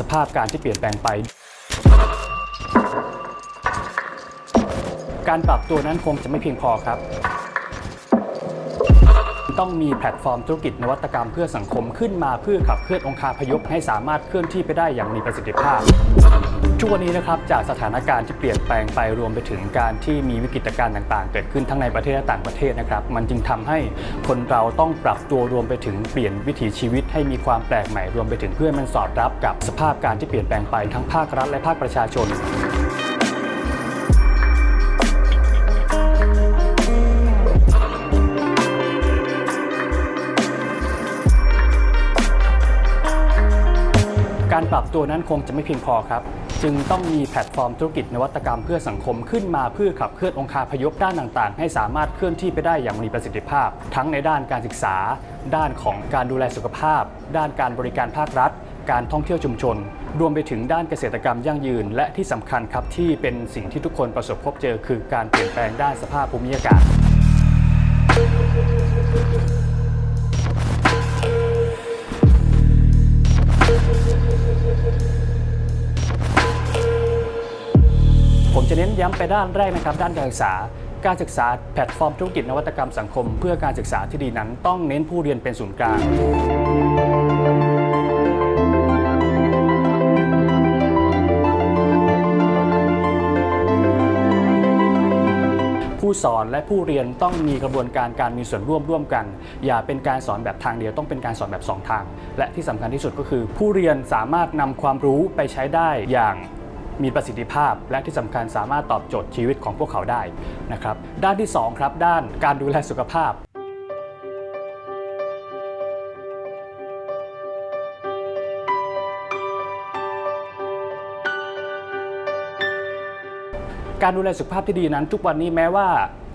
สภาพการที่เปลี่ยนแปลงไป การปรับตัวนั้นคงจะไม่เพียงพอครับ ต้องมีแพลตฟอร์มธุรกิจนวัตกรรมเพื่อสังคมขึ้นมาเพื่อขับเคลื่อนองค์คาพยพให้สามารถเคลื่อนที่ไปได้อย่างมีประสิทธิภาพช่วงนี้นะครับจากสถานการณ์ที่เปลี่ยนแปลงไปรวมไปถึงการที่มีวิกฤตการณ์ต่างๆ เกิดขึ้นทั้งในประเทศและต่างประเทศนะครับ มันจึงทำให้คนเราต้องปรับตัวรวมไปถึงเปลี่ยนวิถีชีวิตให้มีความแปลกใหม่รวมไปถึงเพื่อมันสอดรับกับสภาพการที่เปลี่ยนแปลงไปทั้งภาครัฐและภาคประชาชน ตัวนั้นคงจะไม่เพียงพอครับ จึงต้องมีแพลตฟอร์มธุรกิจนวัตกรรมเพื่อสังคมขึ้นมาเพื่อขับเคลื่อนองค์คาพยพด้านต่างๆ ให้สามารถเคลื่อนที่ไปได้อย่างมีประสิทธิภาพ ทั้งในด้านการศึกษา ด้านของการดูแลสุขภาพ ด้านการบริการภาครัฐ การท่องเที่ยวชุมชน รวมไปถึงด้านเกษตรกรรมยั่งยืน และที่สำคัญครับที่เป็นสิ่งที่ทุกคนประสบพบเจอ คือการเปลี่ยนแปลงด้านสภาพภูมิอากาศ จะเน้นย้ำไปด้านแรกนะครับด้านการศึกษา การศึกษาแพลตฟอร์มธุรกิจนวัตกรรมสังคม เพื่อการศึกษาที่ดีนั้น ต้องเน้นผู้เรียนเป็นศูนย์กลางผู้สอนและผู้เรียนต้องมีกระบวนการการมีส่วนร่วมร่วมกัน อย่าเป็นการสอนแบบทางเดียวต้องเป็นการสอนแบบสองทาง และที่สำคัญที่สุดก็คือ ผู้เรียนสามารถนำความรู้ไปใช้ได้อย่าง มีประสิทธิภาพ และที่สำคัญสามารถตอบโจทย์ชีวิตของพวกเขาได้นะครับด้านที่สองครับด้านการดูแลสุขภาพการดูแลสุขภาพที่ดีนั้น ทุกวันนี้แม้ว่า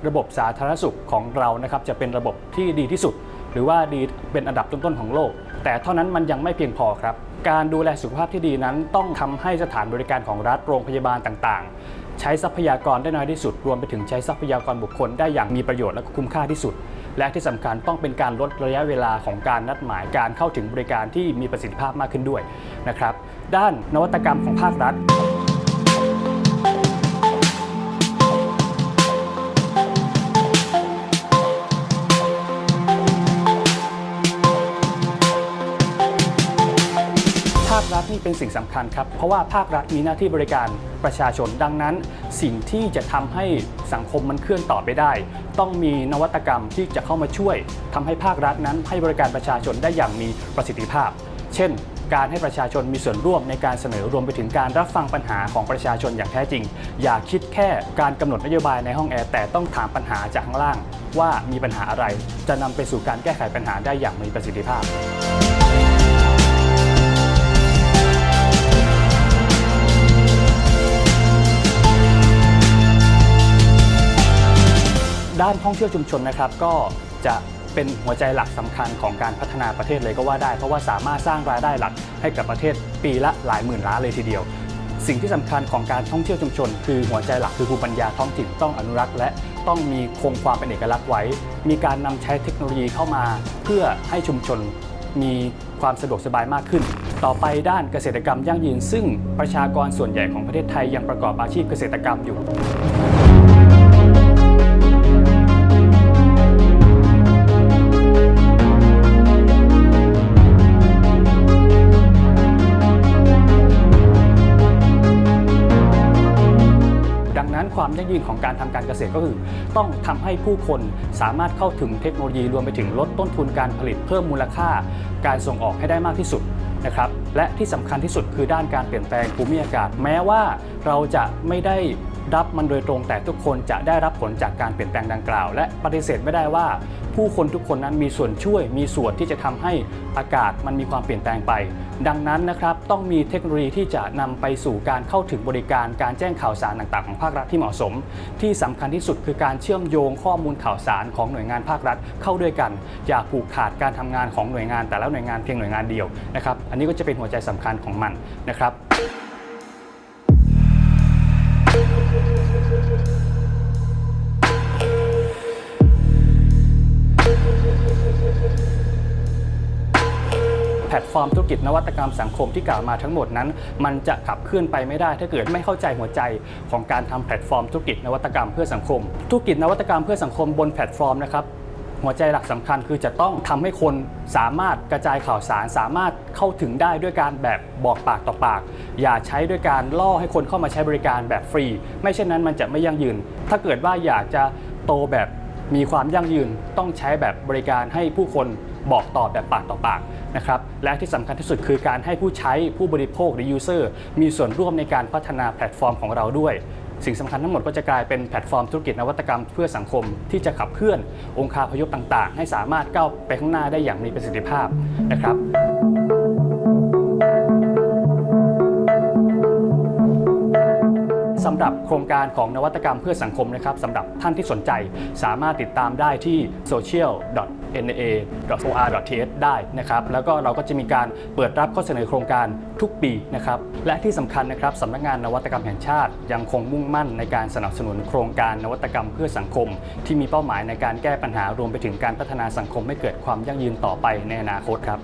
ระบบสาธารณสุขของเรานะครับจะเป็นระบบที่ดีที่สุด หรือว่าดีเป็นอันดับต้นๆของโลก แต่เท่านั้นมันยังไม่เพียงพอครับ การดูแลสุขภาพที่ดีนั้นต้องทำให้สถานบริการของรัฐโรงพยาบาลต่างๆ ใช้ทรัพยากรได้น้อยที่สุด รวมไปถึงใช้ทรัพยากรบุคคลได้อย่างมีประโยชน์และคุ้มค่าที่สุด และที่สำคัญต้องเป็นการลดระยะเวลาของการนัดหมายการเข้าถึงบริการที่มีประสิทธิภาพมากขึ้นด้วยนะครับ ด้านนวัตกรรมของภาครัฐ ภาครัฐนี่เป็นสิ่งสำคัญครับ เพราะว่าภาครัฐมีหน้าที่บริการประชาชนดังนั้น สิ่งที่จะทำให้สังคมมันเคลื่อนต่อไปได้ ต้องมีนวัตกรรมที่จะเข้ามาช่วยทำให้ภาครัฐนั้นให้บริการประชาชนได้อย่างมีประสิทธิภาพ เช่นการให้ประชาชนมีส่วนร่วมในการเสนอรวมไปถึงการรับฟังปัญหาของประชาชนอย่างแท้จริง อย่าคิดแค่การกำหนดนโยบายในห้องแอร์แต่ต้องถามปัญหาจากข้างล่าง ว่ามีปัญหาอะไร จะนำไปสู่การแก้ไขปัญหาได้อย่างมีประสิทธิภาพ ท่องเที่ยวชุมชนนะครับก็จะเป็นหัวใจหลักสำคัญของการพัฒนาประเทศเลยก็ว่าได้ เพราะว่าสามารถสร้างรายได้หลักให้กับประเทศปีละหลายหมื่นล้านเลยทีเดียว สิ่งที่สำคัญของการท่องเที่ยวชุมชน คือหัวใจหลักคือภูมิปัญญาท้องถิ่นต้องอนุรักษ์ และต้องมีคงความเป็นเอกลักษณ์ไว้ มีการนำใช้เทคโนโลยีเข้ามา เพื่อให้ชุมชนมีความสะดวกสบายมากขึ้น ต่อไปด้านเกษตรกรรมยั่งยืน ซึ่งประชากรส่วนใหญ่ของประเทศไทยยังประกอบอาชีพเกษตรกรรมอยู่ ความยั่งยืนของการทำการเกษตรก็คือ ต้องทำให้ผู้คนสามารถเข้าถึงเทคโนโลยีรวมไปถึงลดต้นทุนการผลิตเพิ่มมูลค่า การส่งออกให้ได้มากที่สุดนะครับและที่สำคัญที่สุดคือด้านการเปลี่ยนแปลงภูมิอากาศ แม้ว่าเราจะไม่ได้ รับมันโดยตรงแต่ทุกคนจะได้รับผลจากการเปลี่ยนแปลงดังกล่าว และปฏิเสธไม่ได้ว่า ผู้คนทุกคนนั้นมีส่วนช่วย มีส่วนที่จะทำให้อากาศมันมีความเปลี่ยนแปลงไป ดังนั้นนะครับต้องมีเทคโนโลยีที่จะนำไปสู่การเข้าถึงบริการการแจ้งข่าวสารต่างๆ ของภาครัฐที่เหมาะสม ที่สำคัญที่สุดคือการเชื่อมโยงข้อมูลข่าวสารของหน่วยงานภาครัฐเข้าด้วยกัน อย่าผูกขาดการทำงานของหน่วยงาน แต่ละหน่วยงานเพียงหน่วยงานเดียวนะครับอันนี้ก็จะเป็นหัวใจสำคัญของมันนะครับ แพลตฟอร์มธุรกิจนวัตกรรมสังคมที่กล่าวมาทั้งหมดนั้น มันจะขับเคลื่อนไปไม่ได้ ถ้าเกิดไม่เข้าใจหัวใจของการทำแพลตฟอร์มธุรกิจนวัตกรรมเพื่อสังคม ธุรกิจนวัตกรรมเพื่อสังคมบนแพลตฟอร์มนะครับ หัวใจหลักสำคัญคือจะต้องทำให้คนสามารถกระจายข่าวสาร สามารถเข้าถึงได้ด้วยการแบบบอกปากต่อปาก อย่าใช้ด้วยการล่อให้คนเข้ามาใช้บริการแบบฟรี ไม่เช่นนั้นมันจะไม่ยั่งยืน ถ้าเกิดว่าอยากจะโตแบบมีความยั่งยืนต้องใช้แบบบริการให้ผู้คนบอกต่อแบบปากต่อปากนะครับและที่สำคัญที่สุดคือการให้ผู้ใช้ผู้บริโภคหรือ user มีส่วนร่วมในการพัฒนาแพลตฟอร์มของเราด้วย สิ่งสำคัญทั้งหมดก็จะกลายเป็นแพลตฟอร์มธุรกิจนวัตกรรมเพื่อสังคม ที่จะขับเคลื่อนองค์คาพยพต่างๆ ให้สามารถก้าวไปข้างหน้าได้อย่างมีประสิทธิภาพนะครับ หรับโครงการของนวัตกรรมเพื่อสังคมนะครับสำหรับท่านที่สนใจสามารถติดตามได้ที่ social.na.or.th ได้นะครับแล้วก็เราก็จะมีการเปิดรับข้อเสนอโครงการทุกปีนะครับและที่สำคัญนะครับสำนักงานนวัตกรรมแห่งชาติ ยังคงมุ่งมั่นในการสนับสนุนโครงการนวัตกรรมเพื่อสังคม ที่มีเป้าหมายในการแก้ปัญหารวมไปถึงการพัฒนาสังคมให้เกิดความยั่งยืนต่อไปในอนาคตครับ